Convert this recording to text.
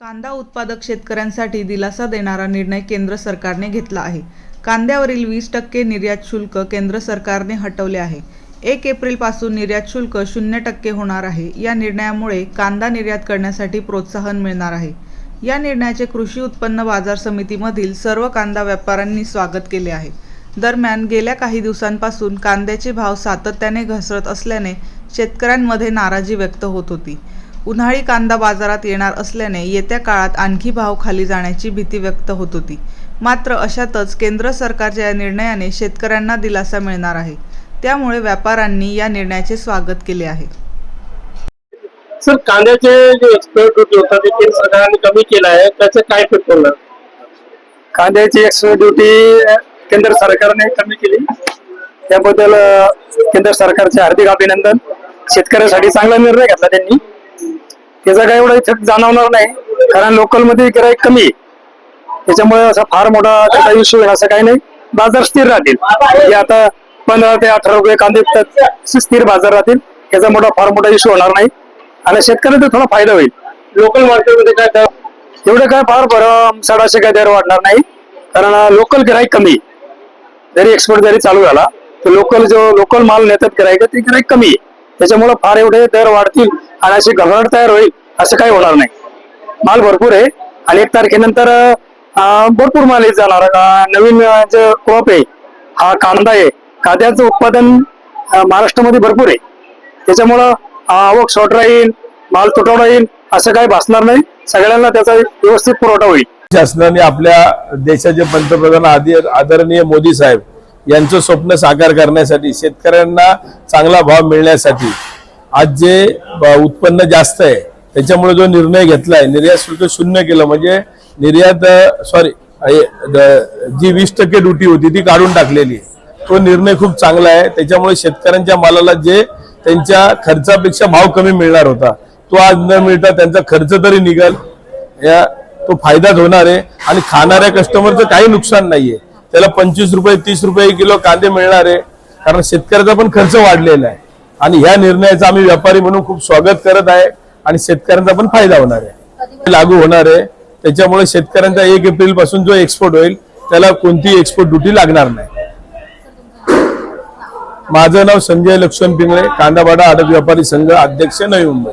कांदा उत्पादक शेतकऱ्यांसाठी दिलासा देणारा निर्णय केंद्र सरकारने घेतला आहे. कांद्यावरील वीस टक्के निर्यात शुल्क केंद्र सरकारने हटवले आहे. एक एप्रिलपासून निर्यात शुल्क शून्य टक्के होणार आहे. या निर्णयामुळे कांदा निर्यात करण्यासाठी प्रोत्साहन मिळणार आहे. या निर्णयाचे कृषी उत्पन्न बाजार समितीमधील सर्व कांदा व्यापाऱ्यांनी स्वागत केले आहे. दरम्यान गेल्या काही दिवसांपासून कांद्याचे भाव सातत्याने घसरत असल्याने शेतकऱ्यांमध्ये नाराजी व्यक्त होत होती. उन्हाळी कांदा बाजारात येणार असल्याने येत्या काळात आणखी भाव खाली जाण्याची भीती व्यक्त होत होती. मात्र अशातच केंद्र सरकारच्या या निर्णयाने शेतकऱ्यांना दिलासा मिळणार आहे. त्यामुळे व्यापाऱ्यांनी या निर्णयाचे स्वागत केले आहे. सर कांद्याचे जे एक्सपोर्ट ड्युटी होता ते केंद्र सरकारने कमी केला आहे. त्याचं काय इफेक्ट होणार कांद्याची एक्सपोर्ट ड्युटी केंद्र सरकारने कमी केली. त्याबद्दल केंद्र सरकारचे हार्दिक अभिनंदन. शेतकऱ्यासाठी चांगला निर्णय घेतला त्यांनी. त्याचा काही एवढा इफेक्ट जाणवणार नाही कारण लोकलमध्ये गिराईक कमी आहे. त्याच्यामुळे असा फार मोठा त्याचा इश्यू होईल असं काही नाही. बाजार स्थिर राहतील. जे आता पंधरा ते अठरा रुपये कांदे विकतात स्थिर बाजार राहतील. याचा मोठा फार मोठा इश्यू होणार नाही. आणि शेतकऱ्यांना थोडा फायदा होईल. लोकल मार्केटमध्ये काय दर? एवढं काय फार बरं साडाशे काय दर वाढणार नाही. कारण लोकल गिराईक कमी आहे. जरी एक्सपोर्ट जरी चालू झाला तर लोकल जो लोकल माल नेतात गिराईक ते गिराईक कमी आहे. त्याच्यामुळे फार एवढे दर वाढतील आणि अशी घबराट तयार होईल असं काही होणार नाही. माल भरपूर आहे. आणि एक तारखेनंतर भरपूर माल येत जाणार. नवीन जे क्रॉप आहे हा कांदा आहे. कांद्याचं उत्पादन महाराष्ट्रामध्ये भरपूर आहे. त्याच्यामुळं आवक शॉर्ट राहील माल तुटवडा येईल असं काही भासणार नाही. सगळ्यांना त्याचा व्यवस्थित पुरवठा होईल. शासनाने आपल्या देशाचे पंतप्रधान आदरणीय मोदी साहेब यांचं स्वप्न साकार करण्यासाठी शेतकऱ्यांना चांगला भाव मिळण्यासाठी आज जे उत्पन्न जास्त आहे त्याच्यामुळे जो निर्णय घेतलाय निर्यात शुल्क शून्य केलं म्हणजे निर्यात सॉरी जी वीस टक्के ड्युटी होती ती काढून टाकलेली तो निर्णय खूप चांगला आहे त्याच्यामुळे शेतकऱ्यांच्या मालाला जे त्यांच्या खर्चापेक्षा भाव कमी मिळणार होता तो आज न मिळता त्यांचा खर्च तरी निघाल. या तो फायदाच होणार आहे आणि खाणाऱ्या कस्टमरचं काही नुकसान नाहीये. त्याला पंचवीस रुपये तीस रुपये किलो कांदे मिळणार. आहे कारण शेतकऱ्याचा पण खर्च वाढलेला आहे. आणि ह्या निर्णयाचा आम्ही व्यापारी म्हणून खूप स्वागत करत आहे. आणि शेतकऱ्यांचा पण फायदा होणार आहे. लागू होणार आहे. त्याच्यामुळे शेतकऱ्यांचा एक एप्रिलपासून जो एक्सपोर्ट होईल त्याला कोणतीही एक्सपोर्ट ड्युटी लागणार नाही. माझं नाव संजय लक्ष्मण पिंगळे कांदाबाडा आडत व्यापारी संघ अध्यक्ष नवी मुंबई.